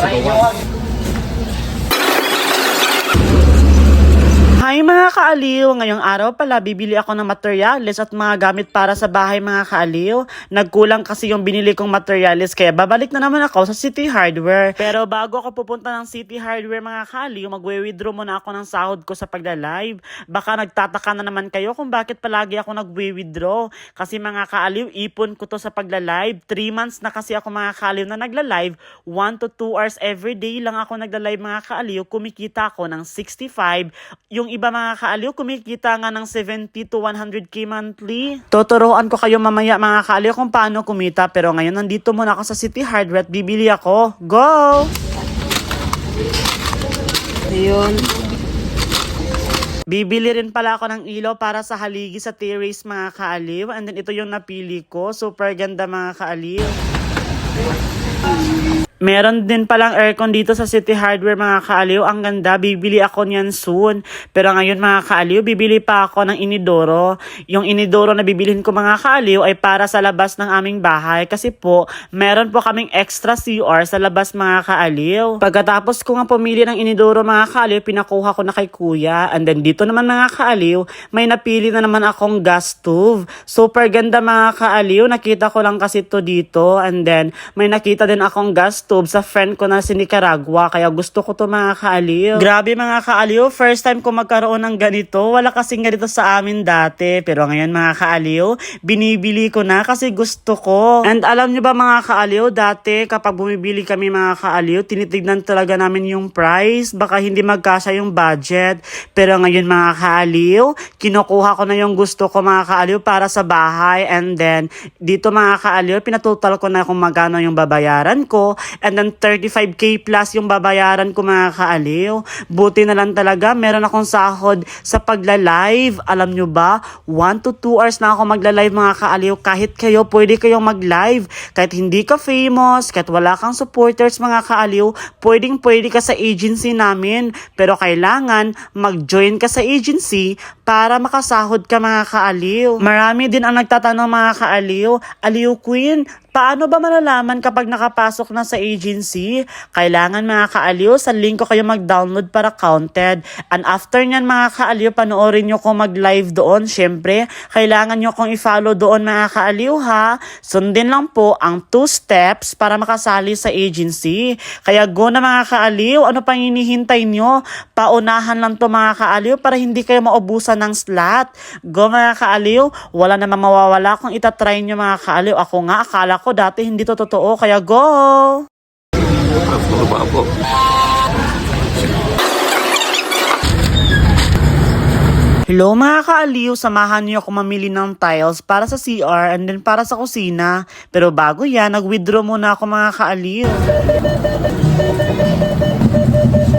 gawa. Kaaliw! Ngayong araw pala bibili ako ng materyales at mga gamit para sa bahay mga kaaliw. Nagkulang kasi yung binili kong materyales kaya babalik na naman ako sa City Hardware. Pero bago ako pupunta ng City Hardware mga kaaliw, magwe-withdraw muna ako ng sahod ko sa pagla-live. Baka nagtataka na naman kayo kung bakit palagi ako nagwe-withdraw. Kasi mga kaaliw, ipon ko to sa pagla-live. 3 months na kasi ako mga kaaliw na nagla-live. 1 to 2 hours every day lang ako nagla-live mga kaaliw. Kumikita ako ng 65. Yung iba mga kaaliw, kumikita nga ng 70 to 100k monthly. Tuturuan ko kayo mamaya mga kaaliw kung paano kumita. Pero ngayon nandito muna ako sa City Hardware at bibili ako. Go! Ayun. Bibili rin pala ako ng ilaw para sa haligi sa terrace mga kaaliw. And then ito yung napili ko. Super ganda mga kaaliw. Meron din palang aircon dito sa City Hardware mga kaaliw. Ang ganda, bibili ako niyan soon. Pero ngayon mga kaaliw, bibili pa ako ng inidoro. Yung inidoro na bibilhin ko mga kaaliw ay para sa labas ng aming bahay. Kasi po, meron po kaming extra CR sa labas mga kaaliw. Pagkatapos ko nga pumili ng inidoro mga kaaliw, pinakuha ko na kay kuya. And then dito naman mga kaaliw, may napili na naman akong gas stove. Super ganda mga kaaliw. Nakita ko lang kasi to dito. And then may nakita din akong gas stove sa friend ko na si Nicaragua. Kaya gusto ko to mga kaaliw. Grabe mga kaaliw. First time ko magkaroon ng ganito. Wala kasing ganito sa amin dati. Pero ngayon mga kaaliw, binibili ko na kasi gusto ko. And alam nyo ba mga kaaliw, dati kapag bumibili kami mga kaaliw, tinitignan talaga namin yung price. Baka hindi magkasya yung budget. Pero ngayon mga kaaliw, kinukuha ko na yung gusto ko mga kaaliw para sa bahay. And then, dito mga kaaliw, pinatotal ko na kung magkano yung babayaran ko. And then 35k plus yung babayaran ko mga kaaliw. Buti na lang talaga, meron akong sahod sa pagla-live. Alam nyo ba, 1 to 2 hours na ako magla-live mga kaaliw. Kahit kayo, pwede kayong mag-live. Kahit hindi ka famous, kahit wala kang supporters mga kaaliw, pwedeng pwede ka sa agency namin. Pero kailangan mag-join ka sa agency para makasahod ka mga kaaliw. Marami din ang nagtatanong mga kaaliw, Aliw Queen, Paano ba malalaman kapag nakapasok na sa agency? Kailangan mga kaaliw, sa link ko kayo mag-download para counted. And after nyan mga kaaliw, panoorin nyo kung mag-live doon. Siyempre, kailangan nyo kong i-follow doon mga kaaliw ha. Sundin lang po ang two steps para makasali sa agency. Kaya go na mga kaaliw, ano pang hinihintay nyo? Paunahan lang to mga kaaliw para hindi kayo maubusan ng slot. Go mga kaaliw, wala namang mawawala kung itatry nyo mga kaaliw. Ako nga, akala ko dati hindi to totoo, kaya go! Hello mga kaaliw, samahan niyo ako mamili ng tiles para sa CR and then para sa kusina. Pero bago yan, nag-withdraw muna ako mga kaaliw.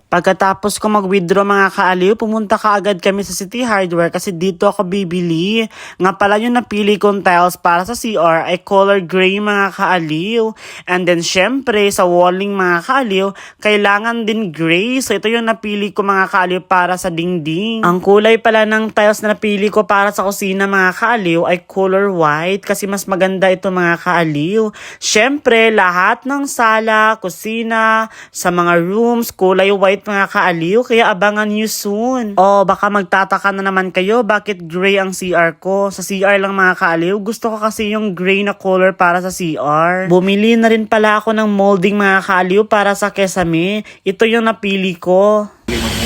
Pagkatapos ko mag-withdraw mga kaaliw, pumunta ka agad kami sa City Hardware kasi dito ako bibili. Nga pala yung napili kong tiles para sa CR ay color gray mga kaaliw. And then syempre sa walling mga kaaliw, kailangan din gray. So ito yung napili ko mga kaaliw para sa dingding. Ang kulay pala ng tiles na napili ko para sa kusina mga kaaliw ay color white kasi mas maganda ito mga kaaliw. Syempre lahat ng sala, kusina, sa mga rooms, kulay white mga kaaliw, kaya abangan nyo soon. O baka magtataka na naman kayo, bakit gray ang CR ko? Sa CR lang mga kaaliw, gusto ko kasi yung gray na color para sa CR. Bumili na rin pala ako ng molding mga kaaliw para sa kesame. Ito yung napili ko.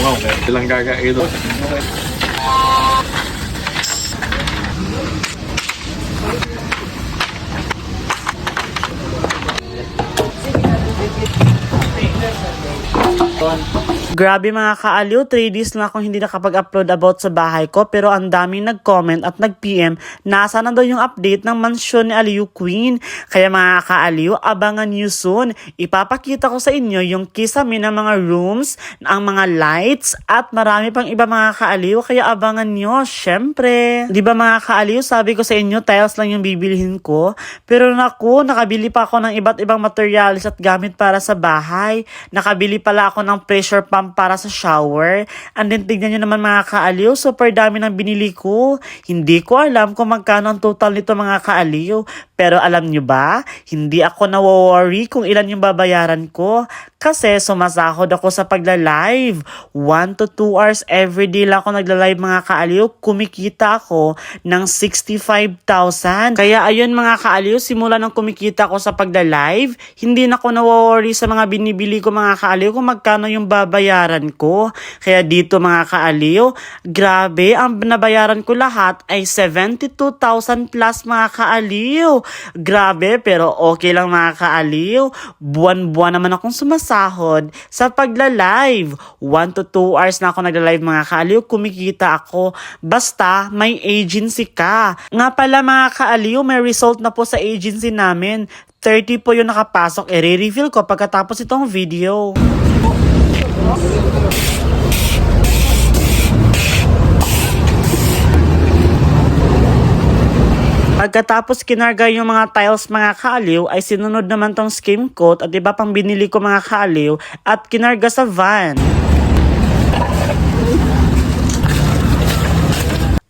Wow, ilang gagain doon. Grabe mga kaaliw, 3 days na akong hindi nakapag-upload about sa bahay ko pero ang daming nag-comment at nag-PM nasa na daw yung update ng mansyon ni Aliw Queen. Kaya mga kaaliw, abangan nyo soon. Ipapakita ko sa inyo yung kisame ng mga rooms, ang mga lights at marami pang iba mga kaaliw kaya abangan nyo, syempre. Ba mga kaaliw, sabi ko sa inyo tiles lang yung bibilihin ko pero naku, nakabili pa ako ng iba't ibang materials at gamit para sa bahay. Nakabili pala ako ng pressure pump para sa shower. And then tignan nyo naman mga kaaliw, super dami ng binili ko. Hindi ko alam kung magkano ang total nito mga kaaliw. Pero alam nyo ba, hindi ako na-worry kung ilan yung babayaran ko. Kasi sumasahod ako sa pagla-live. 1 to 2 hours everyday lang ako nagla-live mga kaaliw. Kumikita ako ng 65,000. Kaya ayun mga kaaliw, simula nang kumikita ako sa pagla-live, hindi na ako na-worry sa mga binibili ko mga kaaliw kung magkano yung babayaran ko. Kaya dito mga kaaliw, grabe, ang nabayaran ko lahat ay 72,000 plus mga kaaliw. Grabe, pero okay lang mga kaaliw. Buwan-buwan naman akong sumasahod sa pagla-live. 1 to 2 hours na ako nagla-live mga kaaliw, kumikita ako. Basta may agency ka. Nga pala mga kaaliw, may result na po sa agency namin. 30 po yung nakapasok. I-reveal ko pagkatapos itong video. Pagkatapos kinarga yung mga tiles mga kaaliw, ay sinunod naman tong skim coat at iba pang binili ko mga kaaliw at kinarga sa van.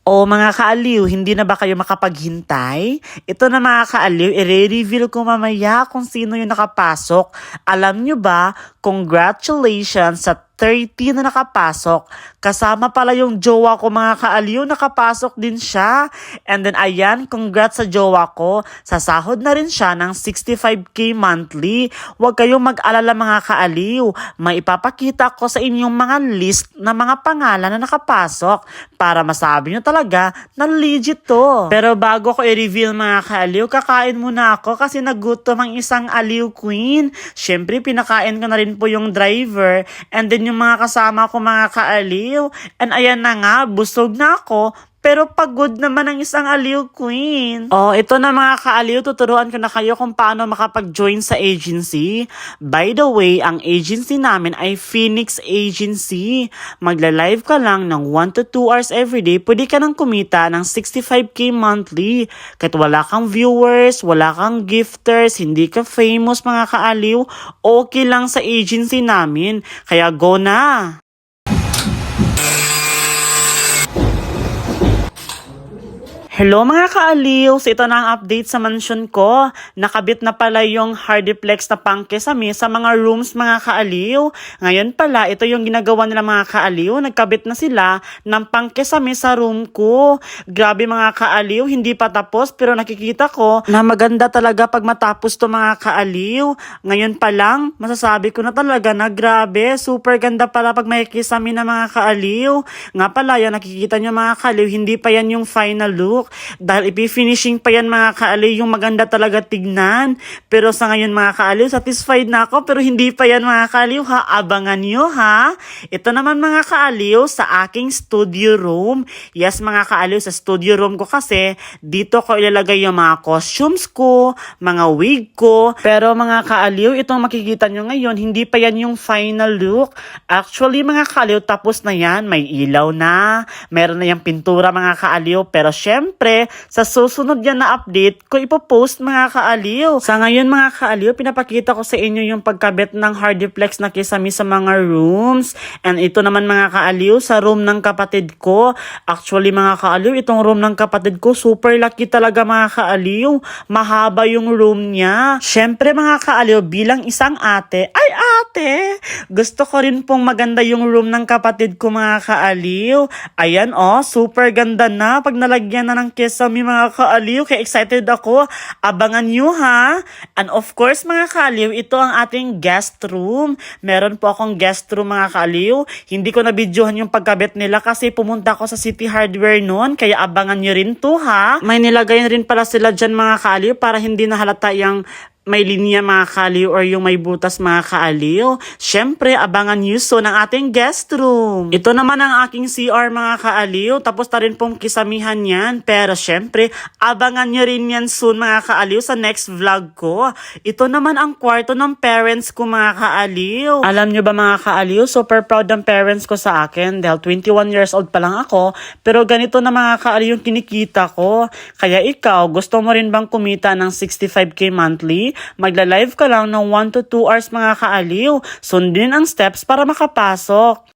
O mga kaaliw, hindi na ba kayo makapaghintay? Ito na mga kaaliw, i-reveal ko mamaya kung sino yung nakapasok. Alam nyo ba, congratulations sa 30 na nakapasok. Kasama pala yung jowa ko mga kaaliw, nakapasok din siya. And then ayan, congrats sa jowa ko. Sasahod na rin siya ng 65k monthly. Huwag kayong mag-alala mga kaaliw. May ipapakita ko sa inyong mga list na mga pangalan na nakapasok para masabi nyo talaga na legit to. Pero bago ko i-reveal mga kaaliw, kakain muna ako kasi nagutom ang isang aliw queen. Siyempre, pinakain ko na rin po yung driver and then yung mga kasama ko mga kaaliw. And ayan na nga, busog na ako. Pero pagod naman ang isang aliw queen. Oh, ito na mga kaaliw, tuturuan ko na kayo kung paano makapag-join sa agency. By the way, ang agency namin ay Phoenix Agency. Magla-live ka lang ng 1 to 2 hours everyday, pwede ka nang kumita ng 65k monthly. Kahit wala kang viewers, wala kang gifters, hindi ka famous mga kaaliw, okay lang sa agency namin. Kaya go na! Hello mga kaaliw! So ito na ang update sa mansion ko. Nakabit na pala yung hardiplex na pangkesame sa mga rooms mga kaaliw. Ngayon pala, ito yung ginagawa nila mga kaaliw. Nagkabit na sila ng pangkesame sa room ko. Grabe mga kaaliw, hindi pa tapos pero nakikita ko na maganda talaga pag matapos to mga kaaliw. Ngayon pa lang, masasabi ko na talaga na grabe, super ganda pala pag may kisame na mga kaaliw. Nga pala, yan nakikita nyo mga kaaliw, hindi pa yan yung final look dahil ipi-finishing pa yan mga kaaliw yung maganda talaga tignan. Pero sa ngayon mga kaaliw, satisfied na ako pero hindi pa yan mga kaaliw ha. Abangan nyo ha. Ito naman mga kaaliw sa aking studio room. Yes mga kaaliw, sa studio room ko kasi dito ko ilalagay yung mga costumes ko, mga wig ko. Pero mga kaaliw, itong makikita nyo ngayon, hindi pa yan yung final look. Actually mga kaaliw, tapos na yan. May ilaw na, meron na yung pintura mga kaaliw. Pero syempre, sa susunod yan na update ko ipopost mga kaaliw. Sa ngayon mga kaaliw, pinapakita ko sa inyo yung pagkabit ng hardiplex na kisame sa mga rooms. And ito naman mga kaaliw, sa room ng kapatid ko. Actually mga kaaliw, itong room ng kapatid ko, super lucky talaga mga kaaliw. Mahaba yung room niya. Syempre mga kaaliw, bilang isang ate, ay ate, gusto ko rin pong maganda yung room ng kapatid ko mga kaaliw. Ayan oh, super ganda na pag nalagyan na ng kesame mga kaaliw. Kaya excited ako. Abangan nyo ha. And of course mga kaaliw, ito ang ating guest room. Meron po akong guest room mga kaaliw. Hindi ko na-videohan yung pagkabit nila kasi pumunta ako sa City Hardware noon. Kaya abangan nyo rin to ha. May nilagay na rin pala sila dyan mga kaaliw para hindi na halata yung may linya mga kaaliw or yung may butas mga kaaliw. Siyempre, abangan nyo so ng ating guest room. Ito naman ang aking CR mga kaaliw. Tapos na rin pong kisamihan yan. Pero siyempre, abangan nyo rin yan soon mga kaaliw sa next vlog ko. Ito naman ang kwarto ng parents ko mga kaaliw. Alam nyo ba mga kaaliw, super proud ng parents ko sa akin dahil 21 years old pa lang ako. Pero ganito na mga kaaliw yung kinikita ko. Kaya ikaw, gusto mo rin bang kumita ng 65k monthly? Magla-live ka lang ng 1 to 2 hours mga kaaliw. Sundin ang steps para makapasok.